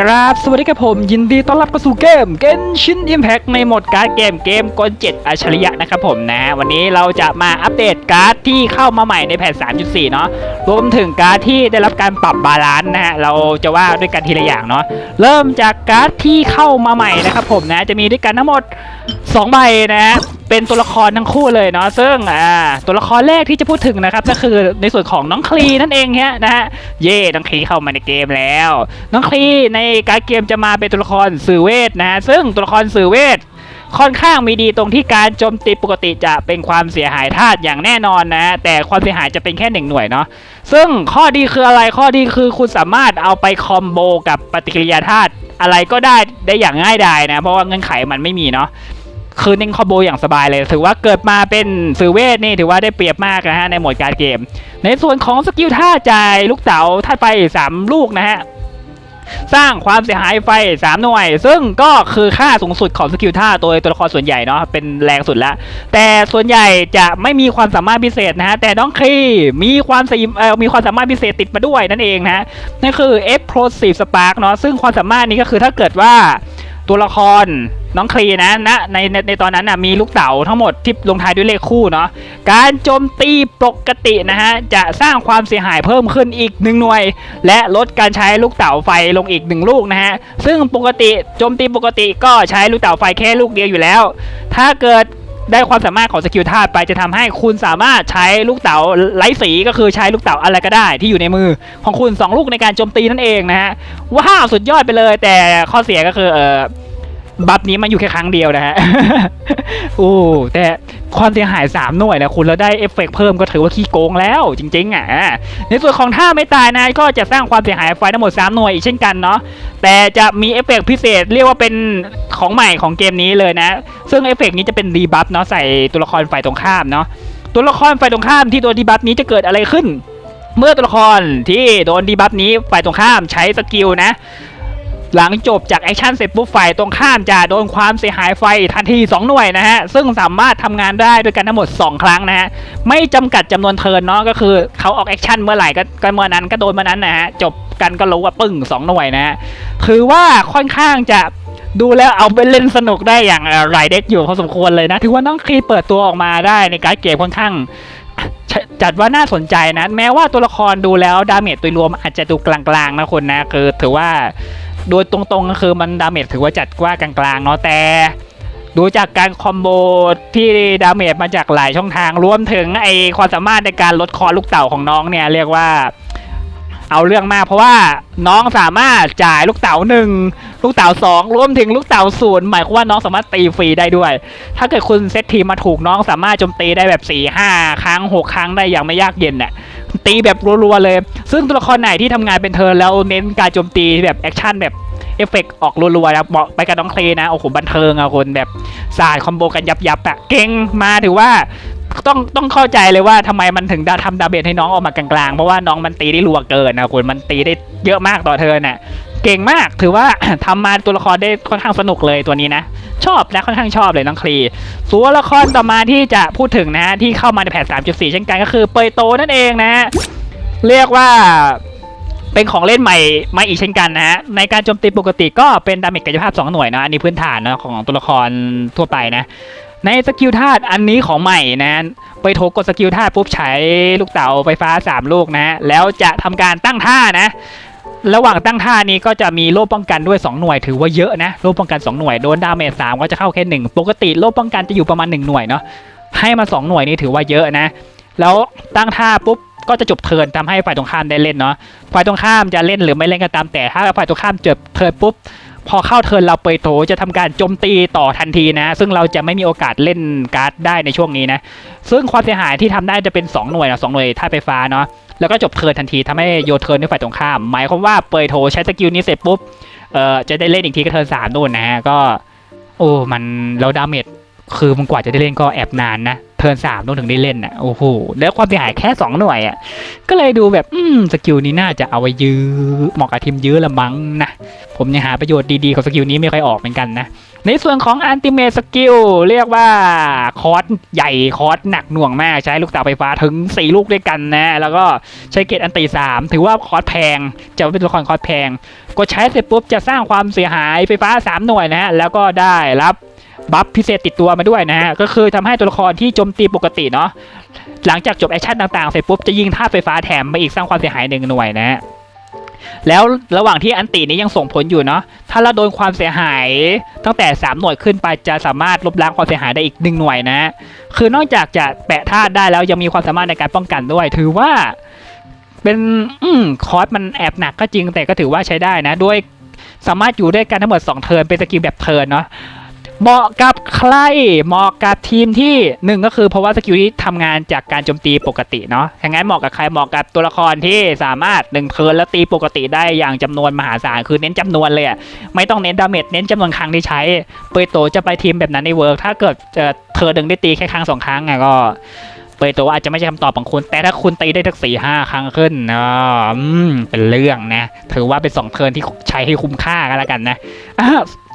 กราบสวัสดีครับผมยินดีต้อนรับเข้าสู่เกม Genshin Impact ในโหมดการ์ดเกมเกมกล7อัจฉริยะนะครับผมนะวันนี้เราจะมาอัปเดตการ์ดที่เข้ามาใหม่ในแพท 3.4 เนาะรวมถึงการ์ดที่ได้รับการปรับบาลานซ์นะฮะเราจะว่าด้วยกันทีละอย่างเนาะเริ่มจากการ์ดที่เข้ามาใหม่นะครับผมนะจะมีด้วยกันทั้งหมด2ใบนะฮะ เป็นตัวละครทั้งคู่เลยเนาะซึ่งอ่าตัวละครแรกที่จะพูดถึงนะครับก็คือในส่วนของน้องคลีนั่นเองฮะนะฮะเย่น้องคลีเข้ามาในเกมแล้ว น้องคลีในการเกมจะมาเป็นตัวละครสื่อเวทนะฮะซึ่งตัวละครสื่อเวทค่อนข้างมีดีตรงที่การโจมตีปกติจะเป็นความเสียหายธาตุอย่างแน่นอนนะฮะแต่ความเสียหายจะเป็นแค่หนึ่งหน่วยเนาะซึ่งข้อดีคืออะไรข้อดีคือคุณสามารถเอาไปคอมโบกับปฏิกิริยาธาตุอะไรก็ได้ได้อย่างง่ายดายนะ เพราะว่าเงื่อนไขมันไม่มีเนาะ คือเน้นคอมโบอย่างสบายเลย ถือว่าเกิดมาเป็นสือเวทนี่ถือว่าได้เปรียบมากนะฮะในโหมดการเกม ในส่วนของสกิลท่าจ่ายลูกเต๋าท่าไป3ลูกนะฮะสร้างความเสียหายไฟ 3 หน่วย ซึ่งก็คือค่าสูงสุดของสกิลท่าตัวตัวละครส่วนใหญ่เนาะเป็นแรงสุดล้วแต่ส่วนใหญ่จะไม่มีความสามารถพิเศษนะฮะ แต่น้องครีมีความสมเอ่อมีความสามารถพิเศษติดมาด้วยนั่นเองนะฮะนั่นคือ Explosive Spark เนาะซึ่งความสามารถนี้ก็คือถ้าเกิดว่า ตัวละครน้องคลีนะณในในในตอนนั้นนะมีลูกเต๋าทั้งหมดที่ลงท้ายด้วยเลขคู่เนาะการโจมตีปกตินะฮะจะสร้างความเสียหายเพิ่มขึ้นอีกหนึ่งหน่วย และลดการใช้ลูกเต๋าไฟลงอีกหนึ่งลูกนะฮะซึ่งปกติโจมตีปกติก็ใช้ลูกเต๋าไฟแค่ลูกเดียวอยู่แล้ว ถ้าเกิด ได้ความสามารถของสกิลธาตุไปจะทำให้คุณสามารถใช้ลูกเต๋าไร้สีก็คือใช้ลูกเต๋าอะไรก็ได้ที่อยู่ในมือของคุณสองลูกในการโจมตีนั่นเองนะฮะว้าวสุดยอดไปเลย แต่ข้อเสียก็คือเออ บัฟนี้มันอยู่แค่ครั้งเดียวนะฮะโอ้แต่ความเสียหาย 3 หน่วยนะคุณแล้วได้เอฟเฟกต์เพิ่มก็ถือว่าขี้โกงแล้วจริงๆอะในส่วนของท่าไม่ตายนะก็จะสร้างความเสียหายไฟทั้งหมด 3 หน่วยอีกเช่นกันเนาะแต่จะมีเอฟเฟกต์พิเศษเรียกว่าเป็นของใหม่ของเกมนี้เลยนะ ซึ่งเอฟเฟกต์นี้จะเป็นดีบัฟเนาะใส่ตัวละครฝ่ายตรงข้ามเนาะตัวละครฝ่ายตรงข้ามที่โดนดีบัฟนี้จะเกิดอะไรขึ้น เมื่อตัวละครที่โดนดีบัฟนี้ฝ่ายตรงข้ามใช้สกิลนะ หลังจบจากแอคชั่นเสร็จปุ๊บฝ่ายตรงข้ามจะโดนความเสียหายไฟทันที 2 หน่วยนะฮะ ซึ่งสามารถทำงานได้ด้วยกันทั้งหมด 2 ครั้งนะฮะ ไม่จำกัดจำนวนเทิร์นเนาะก็คือเขาออกแอคชั่นเมื่อไหร่ก็เมื่อนั้นก็โดนเมื่อนั้นนะฮะ จบกันก็รู้ว่าปึ้ง 2 หน่วยนะฮะคือว่าค่อนข้างจะดูแล้วเอาไปเล่นสนุกได้อย่างไรเด็กอยู่พอสมควรเลยนะ ถือว่าน้องครีเปิดตัวออกมาได้ในการเกมค่อนข้างจัดว่าน่าสนใจนะ แม้ว่าตัวละครดูแล้วดาเมจโดยรวมอาจจะดูกลางๆนะคุณนะคือถือว่า โดยตรงๆก็คือมันดาเมจถือว่าจัดว่ากลางๆเนาะแต่ดูจากการคอมโบที่ดาเมจมาจากหลายช่องทางรวมถึงไอความสามารถในการลดคอลูกเต่าของน้องเนี่ยเรียกว่าเอาเรื่องมากเพราะว่าน้องสามารถจ่ายลูกเต๋าหนึ่งลูกเต๋าสองรวมถึงลูกเต๋าศูนย์หมายความว่าน้องสามารถตีฟรีได้ด้วย ถ้าเกิดคุณเซตทีมมาถูกน้องสามารถโจมตีได้แบบ4ี่ห้าครั้งหกครั้งได้อย่างไม่ยากเย็นน่ะ ตีแบบรัวๆเลย ซึ่งตัวละครไหนที่ทำงานเป็นเธอแล้วเน้นการโจมตีแบบแอคชั่นแบบเอฟเฟกต์ออกรัวๆนะเหมาะไปกับน้องเคลนะโอ้โหบันเทิงอะคนแบบสาดคอมโบกันยับๆอะเก่งมาถือว่าต้องต้องเข้าใจเลยว่าทำไมมันถึงด้ทำดาเบจให้น้องออกมากลางๆ เพราะว่าน้องมันตีได้รัวเกินนะคุณมันตีได้เยอะมากต่อเธอน่ะ เก่งมากถือว่าทำมาตัวละครได้ค่อนข้างสนุกเลยตัวนี้นะ ชอบและค่อนข้างชอบเลยน้องคลีส่วละครต่อมาที่จะพูดถึงนะที่เข้ามาในแพท3.4 เช่นกันก็คือเปยโตนั่นเองนะ เรียกว่าเป็นของเล่นใหม่ใหมาอีกเช่นกันนะฮะในการโจมตีปกติก็เป็นดาเมจกายภาพ 2 หน่วยนะอันนี้พื้นฐานนะของตัวละครทั่วไปนะ ในสกิลธาตุอันนี้ของใหม่นะไปโถกดสกิลธาตุปุ๊บใช้ลูกเต๋าไฟฟ้า 3 ลูกนะ แล้วจะทำการตั้งท่านะ ระหว่างตั้งท่านี้ก็จะมีโล่ป้องกันด้วย 2 หน่วยถือว่าเยอะนะโล่ป้องกัน 2 หน่วยโดนดาเมจ3ก็จะเข้าแค่1ปกติโล่ป้องกันจะอยู่ประมาณ 1 หน่วยเนาะให้มา 2 หน่วยนี่ถือว่าเยอะนะ แล้วตั้งท่าปุ๊บก็จะจบเทินทำให้ฝ่ายตรงข้ามได้เล่นเนาะฝ่ายตรงข้ามจะเล่นหรือไม่เล่นก็ตามแต่ถ้าฝ่ายตรงข้ามจบเทินปุ๊บ พอเข้าเทิร์นเราเปยโถจะทำการโจมตีต่อทันทีนะ ซึ่งเราจะไม่มีโอกาสเล่นการ์ดได้ในช่วงนี้นะ ซึ่งความเสียหายที่ทำได้จะเป็น 2 หน่วยนะสองหน่วยท่าไฟฟ้าเนาะแล้วก็จบเทิร์นทันทีทำให้โยเทิร์นให้ฝ่ายตรงข้าม หมายความว่าเปยโถใช้สกิลนี้เสร็จปุ๊บเอ่อจะได้เล่นอีกทีก็เทิร์นสามนู่นนะฮะก็โอ้มันเราดาเมจ คือมันกว่าจะได้เล่นก็แอบนานนะเทิร์นสามต้องถึงได้เล่นอะโอ้โหแล้วความเสียหายแค่ 2 หน่วยอะก็เลยดูแบบอืมสกิลนี้น่าจะเอาไว้ยื้อเหมาะกับทีมยื้อละมั้งนะผมยังหาประโยชน์ดีๆของสกิลนี้ไม่ค่อยออกเหมือนกันนะในส่วนของอันติเม e สกิลเรียกว่าคอร์สใหญ่คอร์สหนักหน่วงมากใช้ลูกเต๋าไฟฟ้าถึง 4 ลูกด้วยกันนะแล้วก็ใช้เกตอันตี3ถือว่าคอร์สแพงจะเป็นตัวละครคอร์สแพงกดใช้เสร็จปุ๊บจะสร้างความเสียหายไฟฟ้า 3 หน่วยนะฮะแล้วก็ได้รับ บัฟพิเศษติดตัวมาด้วยนะฮะก็คือทำให้ตัวละครที่โจมตีปกติเนาะหลังจากจบแอคชั่นต่างๆเสร็จปุ๊บจะยิงท่าตุไฟฟ้าแถมมาอีกสร้างความเสียหายหนึ่งหน่วยนะฮะแล้วระหว่างที่อันตินี้ยังส่งผลอยู่เนาะถ้าเราโดนความเสียหายตั้งแต่ 3 หน่วยขึ้นไปจะสามารถลบล้างความเสียหายได้อีกหนึ่งหน่วยนะฮะคือนอกจากจะแปะธาตุได้แล้วยังมีความสามารถในการป้องกันด้วย ถือว่า เป็นอืมคอร์สมันแอบหนักก็จริงแต่ก็ถือว่าใช้ได้นะ ด้วยสามารถอยู่ด้วยกันทั้งหมด 2 เทิร์นเป็นสกิลแบบเทิร์นเนาะ เหมาะกับใคร เหมาะกับทีมที่หนึ่งก็คือเพราะว่าสกิลนี้ทำงานจากการโจมตีปกติเนาะอย่างงั้นเหมาะกับใครเหมาะกับตัวละครที่สามารถหนึ่งเทิร์นแล้วตีปกติได้อย่างจำนวนมหาศาลคือเน้นจำนวนเลยอะไม่ต้องเน้นดาเมจเน้นจำนวนครั้งที่ใช้เปโตจะไปทีมแบบนั้นในเวิร์กถ้าเกิดจะเทิร์นหนึ่งได้ตีแค่ครั้งสองครั้งอะก็เปยตัวอาจจะไม่ใช่คำตอบของคุณ แต่ถ้าคุณตีได้ทั้งสี่ห้าครั้งขึ้นอ่าอืมเป็นเรื่องนะถือว่าเป็นสองเทิร์นที่ใช้ให้คุ้มค่ากันแล้วกันนะ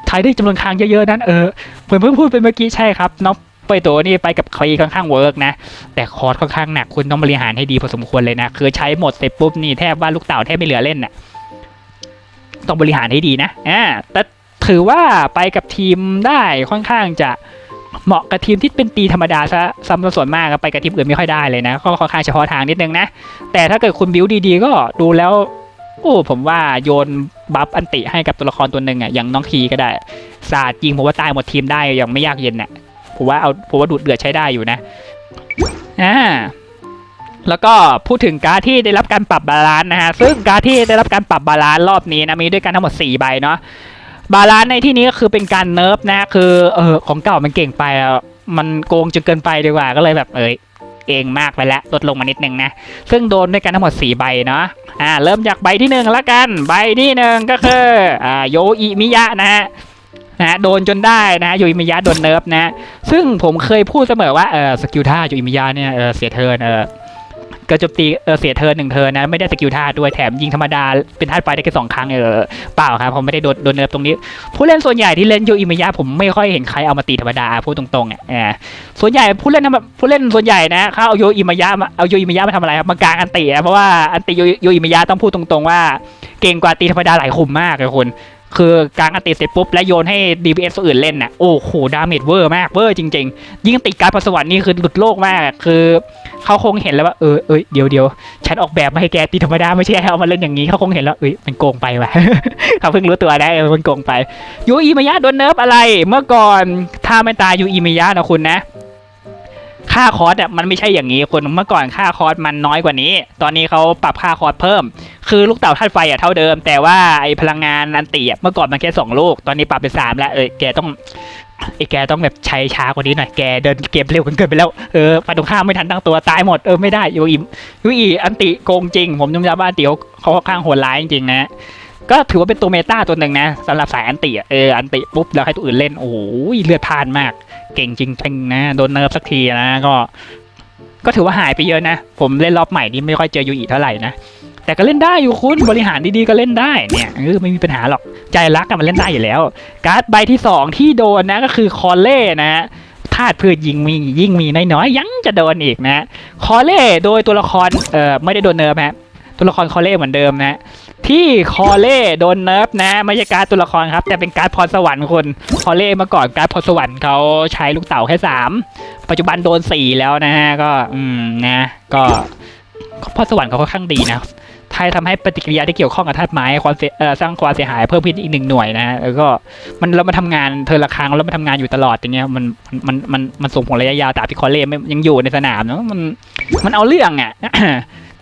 อ่าทยได้จำนวนครั้งเยอะๆนั้นเออเพิ่งเพิ่งพูดไปเมื่อกี้ใช่ครับน้องเปตัวนี่ไปกับคลีค่อนข้างเวิร์กนะ แต่คอร์สค่อนข้างหนักคุณต้องบริหารให้ดีพอสมควรเลยนะ คือใช้หมดเสร็จปุ๊บนี่แทบว่าลูกเต่าแทบไม่เหลือเล่นน่ะต้องบริหารให้ดีนะอ่าแต่ถือว่าไปกับทีมได้ค่อนข้างจะเหมาะกับทีมที่เป็นตีธรรมดาซะซ้ำส่วนมากไปกับทีมอื่นไม่ค่อยได้เลยนะก็ค่อนข้างเฉพาะทางนิดนึงนะแต่ถ้าเกิดคุณบิวดีๆ ก็ดูแล้วโอ้ผมว่าโยน บัฟอันติให้กับตัวละครตัวหนึ่งอะอย่างน้องคีก็ได้ศาสตร์ยิงผมว่าตายหมดทีมได้อย่างไม่ยากเย็นน่ะผมว่าเอาผมว่าดูดเดือดใช้ได้อยู่นะอ่าแล้วก็พูดถึงการที่ได้รับการปรับบาลานซ์นะฮะซึ่งการที่ได้รับการปรับบาลานซ์รอบนี้นะมีด้วยกันทั้งหมด 4 ใบเนาะบาลานซ์ในที่นี้ก็คือเป็นการเนิร์ฟนะคือเออของเก่ามันเก่งไปมันโกงจนเกินไปดีกว่าก็เลยแบบเอย เองมากไปแล้วลดลงมานิดนึงนะ ซึ่งโดนด้วยกันทั้งหมด 4 ใบเนาะอ่าเริ่มจากใบที่หนึ่งแล้วกัน ใบที่หนึ่งก็คืออ่าโยอิมิยะนะฮะนะฮะโดนจนได้นะโยอิมิยะโดนเนิร์ฟนะ ซึ่งผมเคยพูดเสมอว่าเออสกิลท่าโยอิมิยะเนี่ยเออเสียเทิร์นเออ ก็โจมตีเออเสียเทิร์นหนึ่งเทิร์นนะ ไม่ได้สกิลท่าด้วยแถมยิงธรรมดาเป็นธาตุไฟได้แค่สองครั้งเออเปล่าครับผมไม่ได้โดนโดนเนิร์ฟตรงนี้ ผู้เล่นส่วนใหญ่ที่เล่นโยอิมยะผมไม่ค่อยเห็นใครเอามาตีธรรมดาพูดตรงๆอะส่วนใหญ่ผู้เล่นทำผู้เล่นส่วนใหญ่นะเขาเอาโยอิมยะมาเอาโยอิมยะมาทำอะไรครับมากางอันติอะเพราะว่าอันติโยโยอิมยะต้องพูดตรงๆว่า เก่งกว่าตีธรรมดาหลายคุมมากเลยคุณ คือกลางอันติเสร็จปุ๊บแล้วโยนให้ DPS ตัวอื่นเล่นน่ะโอ้โหดาเมจเวอร์มากเวอร์จริง ๆ ยิ่งติดการประสวรรค์นี่คือหลุดโลกมาก คือเขาคงเห็นแล้วว่าเออเอยเดี๋ยวเดี๋ยวฉันออกแบบมาให้แกตีธรรมดาไม่ใช่เอามาเล่นอย่างนี้เขาคงเห็นแล้วเอ้ยมันโกงไปว่ะเขาเพิ่งรู้ตัวนะเออมันโกงไปยูอิมายะโดนเนิร์ฟอะไร เมื่อก่อนถ้าไม่ตายยูอิมายะนะคุณนะ ค่าคอร์สอะมันไม่ใช่อย่างนี้คนเมื่อก่อนค่าคอร์สมันน้อยกว่านี้ ตอนนี้เขาปรับค่าคอร์สเพิ่ม คือลูกเต่าธาตุไฟอะเท่าเดิม แต่ว่าไอพลังงานอันติอะเมื่อก่อนมันแค่สองลูก ตอนนี้ปรับเป็นสามแล้วเออแกต้องไอแกต้องแบบใช้ช้ากว่านี้หน่อยแกเดินเกมเร็วกันเกินไปแล้วเออฝ่ายตรงข้ามไม่ทันตั้งตัวตายหมดเออไม่ได้ยูอิยูอิอันติโกงจริง ผมยอมรับว่าอันติเขาเขาค่อนข้างโหดร้ายจริงๆนะ ก็ถือว่าเป็นตัวเมตาตัวหนึ่งนะสำหรับสายอันติอะเอออันติปุ๊บแล้วให้ตัวอื่นเล่นโอ้โหเลือดพานมาก เก่งจริงๆนะโดนเนิร์ฟสักทีนะก็ ก็ถือว่าหายไปเยอะนะ ผมเล่นรอบใหม่นี่ไม่ค่อยเจอยูอิเท่าไหร่นะแต่ก็เล่นได้อยู่คุณบริหารดีๆก็เล่นได้เนี่ยเออไม่มีปัญหาหรอกใจรักกันมันเล่นได้อยู่แล้ว การ์ดใบที่สองที่โดนนะก็คือคอเล่นะฮะธาตุพืชยิงมียิ่งมีน้อยๆยังจะโดนอีกนะ คอเล่โดยตัวละครเอ่อไม่ได้โดนเนิร์ฟฮะตัวละครคอเล่เหมือนเดิมนะ ที่คอเล่โดนเนิร์ฟนะไม่ใช่การ์ดตัวละครครับ แต่เป็นการ์ดพรสวรรค์คนคอเล่เมื่อก่อนการ์ดพรสวรรค์เขาใช้ลูกเต่าแค่สามปัจจุบันโดนสี่แล้วนะฮะก็อืมนะก็พรสวรรค์เขาค่อนข้างดีนะไทยทำให้ปฏิกิริยาที่เกี่ยวข้องกับธาตุไม้ความเสียสร้างความเสียหายเพิ่มขึ้นอีกหนึ่งหน่วยนะฮะแล้วก็มันแล้วมันทำงานเธอละครั้งแล้วมันทำงานอยู่ตลอดอย่างเงี้ยมันมันมันมันส่งผลระยะยาวแต่พี่คอเล่ยังอยู่ในสนามเนาะมันมันเอาเรื่องอะ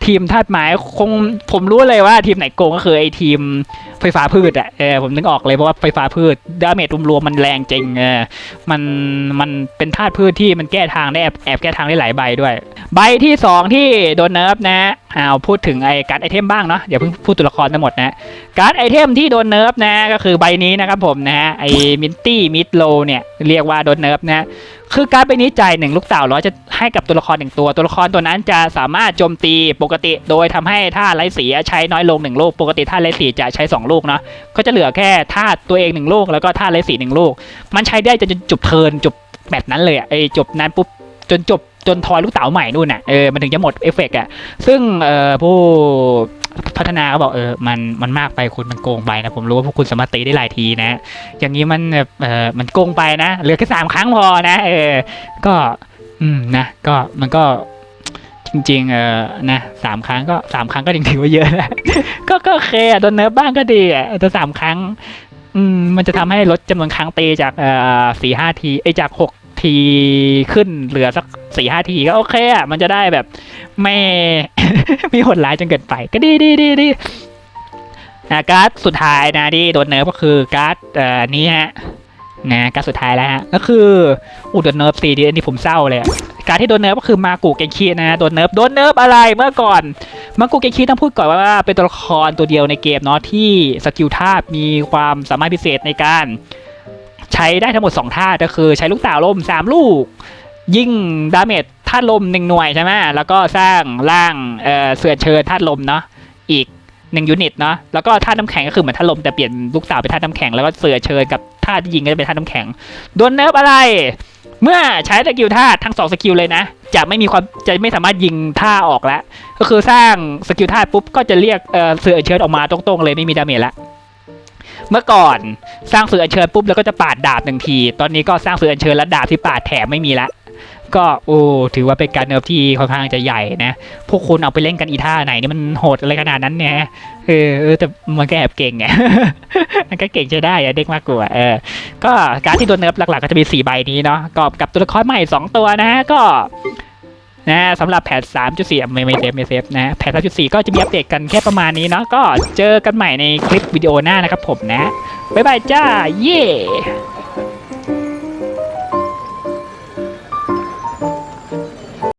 ทีมธาตุไม้คงผมรู้เลยว่าทีมไหนโกงก็คือไอ้ทีมไฟฟ้าพืชอะเออผมนึกออกเลยเพราะว่าไฟฟ้าพืชดาเมจรวมๆมันแรงจริงเออมันมันเป็นธาตุพืชที่มันแก้ทางได้แอบแอบแก้ทางได้หลายใบด้วย ใบที่สองที่โดนเนิร์ฟนะอ้าวพูดถึงไอ้การไอเทมบ้างเนาะเดี๋ยวเพิ่งพูดตัวละครทั้งหมดนะการไอเทมที่โดนเนิร์ฟนะก็คือใบนี้นะครับผมนะฮะไอ้มินตี้มิดโลเนี่ยเรียกว่าโดนเนิร์ฟนะ คือการดใบนี้จ่ายหนึ่งลูกเต่าแล้วจะให้กับตัวละครหนึ่งตัว ตัวละครตัวนั้นจะสามารถโจมตีปกติ โดยทำให้ท่าไร้สีใช้น้อยลงหนึ่งลูก ปกติท่าไร้สีจะใช้สองลูกเนาะ ก็จะเหลือแค่ท่าตัวเองหนึ่งลูกแล้วก็ท่าไร้สีหนึ่งลูก มันใช้ได้จนจบเทินจบแบบนั้นเลยไอยจบนั้นปุ๊บจนจบจนทอยลูกเต๋าใหม่นู่นน่ะ เออ มันถึงจะหมดเอฟเฟกต์อะ ซึ่ง เอ่อ ผู้ พัฒนาก็บอกเออมันมันมากไปคุณมันโกงไปนะผมรู้ว่าพวกคุณสามารถตีได้หลายทีนะ อย่างนี้มันเออมันโกงไปนะเหลือแค่สามครั้งพอนะ เออ ก็ อืมนะก็มันก็จริงๆเออนะสามครั้งก็สามครั้งก็ยังถือว่าเยอะนะก็ก็โอเคอะโดนเนิร์ฟบ้างก็ดีอะแต่สามครั้ง อืมมันจะทำให้ลดจำนวนครั้งตีจากเอ่อสี่ห้าทีไอจากหกทีขึ้นเหลือสัก สี่ห้าทีก็โอเคอะมันจะได้แบบไม่ ไม่หดร้ายจนเกินไป ก็ดีดีดีดีนะการ์ดสุดท้ายนะที่โดนเนิร์ฟก็คือการ์ดเอ่อนี้ฮะนะการ์ดสุดท้ายแล้วฮะก็คืออุดโดนเนิร์ฟตีดีอันนี้ผมเศร้าเลยการที่โดนเนิร์ฟก็คือมากุเกนคีนะโดนเนิร์ฟโดนเนิร์ฟอะไรเมื่อก่อนมากุเกนคีต้องพูดก่อนว่าเป็นตัวละครตัวเดียวในเกมเนาะที่สกิลธามีความสามารถพิเศษในการ ใช้ได้ทั้งหมด 2 ท่าก็คือใช้ลูกเต่าลม3 ลูก ยิ่งดาเมจธาตุลม1หน่วยใช่ไหมแล้วก็สร้างร่างเเสือเชิญธาตุลมเนาะอีก1ยูนิตเนาะแล้วก็ธาตุน้ำแข็งก็คือเหมือนธาตุลมแต่เปลี่ยนลูกเต่าเป็นธาตุน้ำแข็งแล้วก็เสือเชิญกับธาตุที่ยิงก็จะเป็นธาตุน้ำแข็งโดนเนิร์ฟอะไร เมื่อใช้สกิลธาตุทั้งสองสกิลเลยนะ จะไม่มีความจะไม่สามารถยิงท่าออกแล้วก็คือสร้างสกิลธาตุปุ๊บก็จะเรียกเเสืออัญเชิญออกมาตรงๆเลยไม่มีดาเมจละเมื่อก่อนสร้างเสืออัญเชิญปุ๊บแล้วก็จะปาดดาบหนึ่งที ตอนนี้ก็สร้างเสืออัญเชิญแล้วดาบที่ปาดแถมไม่มีละ ก็โอ้ถือว่าเป็นการเนิร์ฟที่ค่อนข้างจะใหญ่นะ พวกคุณเอาไปเล่นกันอีท่าไหนนี่มันโหดอะไรขนาดนั้นเนี่ยเออแต่มันก็แอบเก่งไงมันก็เก่งใช้ได้เด็กมากกว่าเออก็การที่โดนเนิร์ฟหลักๆก็จะมี4ใบนี้เนาะก็กับตัวละครใหม่ 2 ตัวนะฮะก็นะสำหรับแพท3.4 ไม่ไม่เซฟไม่เซฟนะแพท3.4 ก็จะมีอัปเดตกันแค่ประมาณนี้เนาะก็เจอกันใหม่ในคลิปวิดีโอหน้านะครับผมนะ บ๊ายบายจ้า เย่